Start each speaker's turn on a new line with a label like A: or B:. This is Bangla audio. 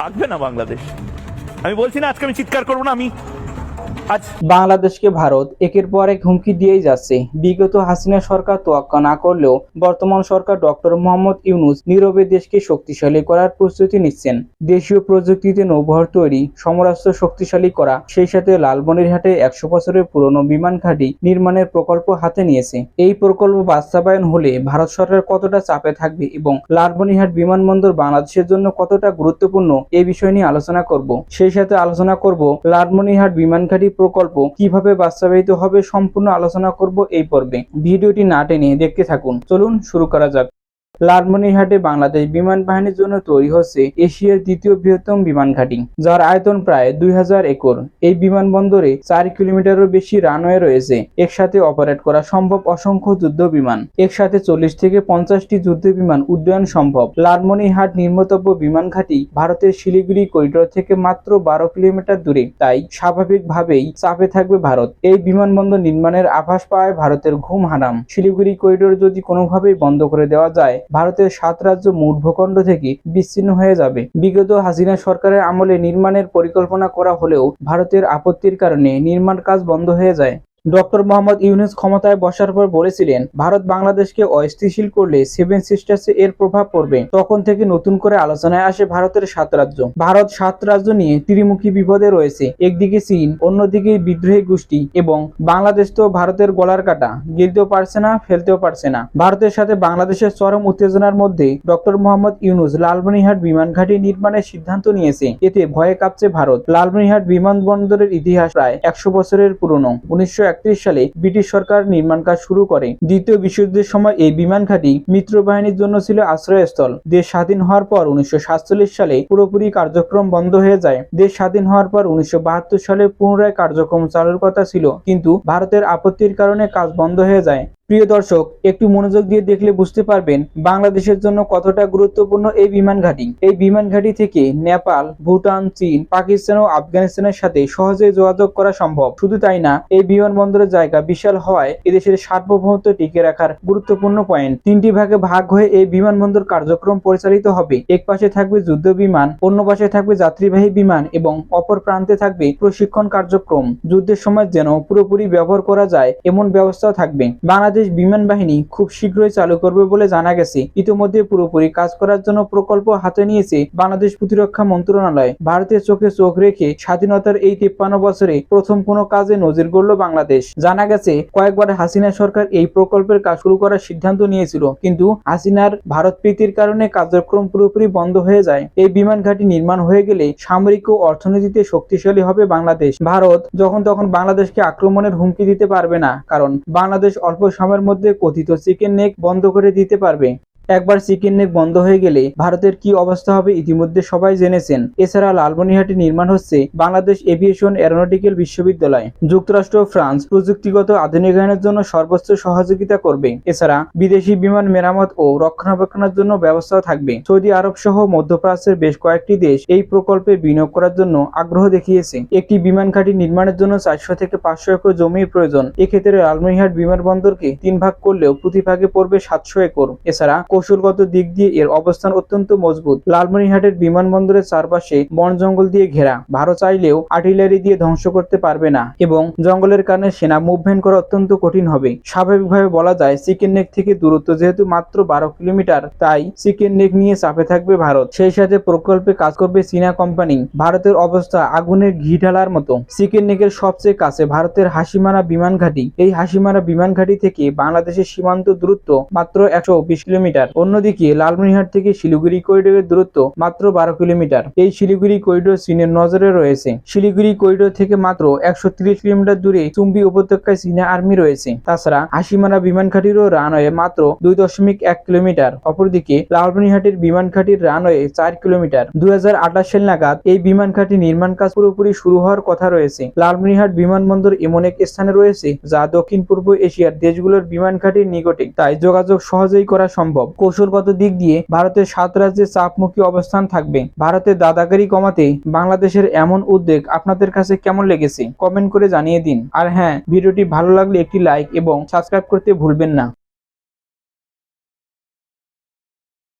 A: থাকবে না বাংলাদেশ। আমি বলছি না আজকে আমি চিৎকার করব না আমি
B: বাংলাদেশকে ভারত একের পর এক হুমকি দিয়েই যাচ্ছে। বিগত হাসিনা সরকার তোয়াক্কা না করলেও বর্তমান সরকার ডক্টর মোহাম্মদ ইউনুস নীরবে দেশকে শক্তিশালী করার প্রস্তুতি নিচ্ছেন। দেশীয় প্রযুক্তিতে নৌবহর তৈরি, সমরাস্ত্র শক্তিশালী করা, সেই সাথে লালমনিরহাটে একশো বছরের পুরনো বিমান ঘাঁটি নির্মাণের প্রকল্প হাতে নিয়েছে। এই প্রকল্প বাস্তবায়ন হলে ভারত সরকার কতটা চাপে থাকবে এবং লালমনিরহাট বিমানবন্দর বাংলাদেশের জন্য কতটা গুরুত্বপূর্ণ, এ বিষয় নিয়ে আলোচনা করব। সেই সাথে আলোচনা করব লালমনিরহাট বিমান ঘাঁটি প্রকল্প কীভাবে বাস্তবায়িত হবে সম্পূর্ণ আলোচনা করব এই পর্বে। ভিডিওটি না টেনে দেখতে থাকুন। চলুন শুরু করা যাক। লালমনিরহাটে বাংলাদেশ বিমান বাহিনীর জন্য তৈরি হচ্ছে এশিয়ার দ্বিতীয় বৃহত্তম বিমান ঘাঁটি, যার আয়তন প্রায় দুই হাজার একর। এই বিমানবন্দরে চার কিলোমিটারেরও বেশি রানওয়ে রয়েছে। একসাথে অপারেট করা সম্ভব অসংখ্য যুদ্ধ বিমান। একসাথে চল্লিশ থেকে পঞ্চাশটি যুদ্ধ বিমান উড্ডয়ন সম্ভব। লালমনিরহাট নির্মতব্য বিমান ঘাঁটি ভারতের শিলিগুড়ি করিডোর থেকে মাত্র বারো কিলোমিটার দূরে। তাই স্বাভাবিকভাবেই চাপে থাকবে ভারত। এই বিমানবন্দর নির্মাণের আভাস পায় ভারতের ঘুম হারাম। শিলিগুড়ি করিডোর যদি কোনোভাবেই বন্ধ করে দেওয়া যায় ভারতের সাত রাজ্য মোট ভূখণ্ড থেকে বিচ্ছিন্ন হয়ে যাবে। বিগত হাসিনা সরকারের আমলে নির্মাণের পরিকল্পনা করা হলেও ভারতের আপত্তির কারণে নির্মাণ কাজ বন্ধ হয়ে যায়। ডক্টর মোহাম্মদ ইউনুস ক্ষমতায় বসার পর বলেছিলেন, ভারত বাংলাদেশকে অস্থিতিশীল করলে সেভেন সিস্টার্সে এর প্রভাব পড়বে। তখন থেকে নতুন করে আলোচনায় আসে ভারতের সাত রাজ্য। ভারত সাত রাজ্য নিয়ে ত্রিমুখী বিপদে রয়েছে। একদিকে চীন, অন্যদিকে বিদ্রোহী গোষ্ঠী এবং বাংলাদেশ তো ভারতের গলার কাটা। গিলতেও পারছে না, ফেলতেও পারছে না। ভারতের সাথে বাংলাদেশের চরম উত্তেজনার মধ্যে ডক্টর মোহাম্মদ ইউনুস লালমনিহাট বিমান ঘাঁটি নির্মাণের সিদ্ধান্ত নিয়েছে। এতে ভয়ে কাঁপছে ভারত। লালমনিহাট বিমানবন্দরের ইতিহাস প্রায় একশো বছরের পুরনো। উনিশশো সালে ব্রিটিশ সরকার নির্মাণ কাজ শুরু করে। দ্বিতীয় বিশ্বযুদ্ধের সময় এই বিমান ঘাঁটি মিত্র বাহিনীর জন্য ছিল আশ্রয়স্থল। দেশ স্বাধীন হওয়ার পর উনিশশো সাতচল্লিশ সালে পুরোপুরি কার্যক্রম বন্ধ হয়ে যায়। দেশ স্বাধীন হওয়ার পর উনিশশো বাহাত্তর সালে পুনরায় কার্যক্রম চালুর কথা ছিল, কিন্তু ভারতের আপত্তির কারণে কাজ বন্ধ হয়ে যায়। প্রিয় দর্শক, একটু মনোযোগ দিয়ে দেখলে বুঝতে পারবেন বাংলাদেশের জন্য কতটা গুরুত্বপূর্ণ এই বিমান ঘাঁটি। এই বিমান ঘাঁটি থেকে নেপাল, ভুটান, চীন, পাকিস্তান ও আফগানিস্তানের সাথে সহজে যোগাযোগ করা সম্ভব। শুধু তাই না, এই বিমানবন্দরের জায়গা বিশাল হওয়ায় এদেশের সার্বভৌমত্ব টিকে রাখার গুরুত্বপূর্ণ পয়েন্ট। তিনটি ভাগে ভাগ হয়ে এই বিমানবন্দর কার্যক্রম পরিচালিত হবে। এক পাশে থাকবে যুদ্ধ বিমান, অন্য পাশে থাকবে যাত্রীবাহী বিমান এবং অপর প্রান্তে থাকবে প্রশিক্ষণ কার্যক্রম। যুদ্ধের সময় যেন পুরোপুরি ব্যবহার করা যায়, এমন ব্যবস্থাও থাকবে। বাংলাদেশ বিমান বাহিনী খুব শীঘ্রই চালু করবে বলে জানা গেছে। ইতিমধ্যে পুরোপুরি কাজ করার জন্য প্রকল্প হাতে নিয়েছে বাংলাদেশ প্রতিরক্ষা মন্ত্রণালয়। ভারতের চোখে চোখ রেখে স্বাধীনতার এই তিপ্পান্ন বছরে প্রথম কোনো কাজে নজির গড়ল বাংলাদেশ। জানা গেছে, কয়েকবার হাসিনা সরকার এই প্রকল্পের কাজ শুরু করার সিদ্ধান্ত নিয়েছিল, কিন্তু হাসিনার ভারত প্রীতির কারণে কার্যক্রম পুরোপুরি বন্ধ হয়ে যায়। এই বিমান ঘাঁটি নির্মাণ হয়ে গেলে সামরিক ও অর্থনীতিতে শক্তিশালী হবে বাংলাদেশ। ভারত যখন তখন বাংলাদেশকে আক্রমণের হুমকি দিতে পারবে না, কারণ বাংলাদেশ অল্প সময়ের মধ্যে কথিত চিকেন নেক বন্ধ করে দিতে পারবে। একবার চিকেন নেক বন্ধ হয়ে গেলে ভারতের কি অবস্থা হবে ইতিমধ্যে সবাই জেনেছেন। এছাড়া লালমনিরহাটে নির্মাণ হচ্ছে বাংলাদেশ এভিয়েশন এরোনটিক্যাল বিশ্ববিদ্যালয়। যুক্তরাষ্ট্র ফ্রান্স প্রযুক্তিগত আধুনিকায়নের জন্য সর্বোচ্চ সহযোগিতা করবে। এছাড়া বিদেশি বিমান মেরামত ও রক্ষণাবেক্ষণের জন্য ব্যবস্থা থাকবে। সৌদি আরব সহ মধ্যপ্রাচ্যের বেশ কয়েকটি দেশ এই প্রকল্পে বিনিয়োগ করার জন্য আগ্রহ দেখিয়েছে। একটি বিমান ঘাঁটি নির্মাণের জন্য চারশো থেকে পাঁচশো একর জমির প্রয়োজন। এক্ষেত্রে লালমনিরহাট বিমানবন্দরকে তিন ভাগ করলেও প্রতি ভাগে পড়বে সাতশো একর। এছাড়া কৌশলগত দিক দিয়ে এর অবস্থান অত্যন্ত মজবুত। লালমনিরহাটের বিমানবন্দরের চারপাশে বন জঙ্গল দিয়ে ঘেরা। ভারত চাইলেও আর্টিলারি দিয়ে ধ্বংস করতে পারবে না এবং জঙ্গলের কারণে সেনা মুভমেন্ট করা অত্যন্ত কঠিন হবে। স্বাভাবিকভাবে বলা যায়, চিকেন নেক থেকে দূরত্ব যেহেতু মাত্র বারো কিলোমিটার, তাই চিকেন নেক নিয়ে চাপে থাকবে ভারত। সেই সাথে প্রকল্পে কাজ করবে চীনা কোম্পানি। ভারতের অবস্থা আগুনের ঘি ঢালার মতো। চিকেন নেকের সবচেয়ে কাছে ভারতের হাসিমারা বিমান ঘাঁটি। এই হাসিমারা বিমান ঘাঁটি থেকে বাংলাদেশের সীমান্ত দূরত্ব মাত্র একশো বিশ কিলোমিটার। অন্যদিকে লালমনিরহাট থেকে শিলিগুড়ি করিডোরের দূরত্ব মাত্র বারো কিলোমিটার। এই শিলিগুড়ি করিডোর চীনের নজরে রয়েছে। শিলিগুড়ি করিডোর থেকে মাত্র একশো তিরিশ কিলোমিটার দূরে চুম্বি উপত্যকায় চীনা আর্মি রয়েছে। তাছাড়া হাসিমারা বিমান ঘাটিরও রানওয়ে মাত্র দুই দশমিক এক কিলোমিটার। অপরদিকে লালমনিরহাটের বিমান ঘাটির রানওয়ে চার কিলোমিটার। দুই হাজার আঠাশ সাল নাগাদ এই বিমান ঘাটি নির্মাণ কাজ পুরোপুরি শুরু হওয়ার কথা রয়েছে। লালমনিরহাট বিমানবন্দর এমন এক স্থানে রয়েছে যা দক্ষিণ পূর্ব এশিয়ার দেশগুলোর বিমান ঘাটির নিকটে। তাই যোগাযোগ সহজেই করা সম্ভব। কৌশলগত দিক দিয়ে ভারতের সাত রাজ্যে চাপমুখী অবস্থান থাকবে। ভারতের দাদাগারি কমাতে বাংলাদেশের এমন উদ্যোগ আপনাদের কাছে কেমন লেগেছে? কমেন্ট করে জানিয়ে দিন। আর হ্যাঁ ভিডিওটি ভালো লাগলে একটি লাইক এবং সাবস্ক্রাইব করতে ভুলবেন না।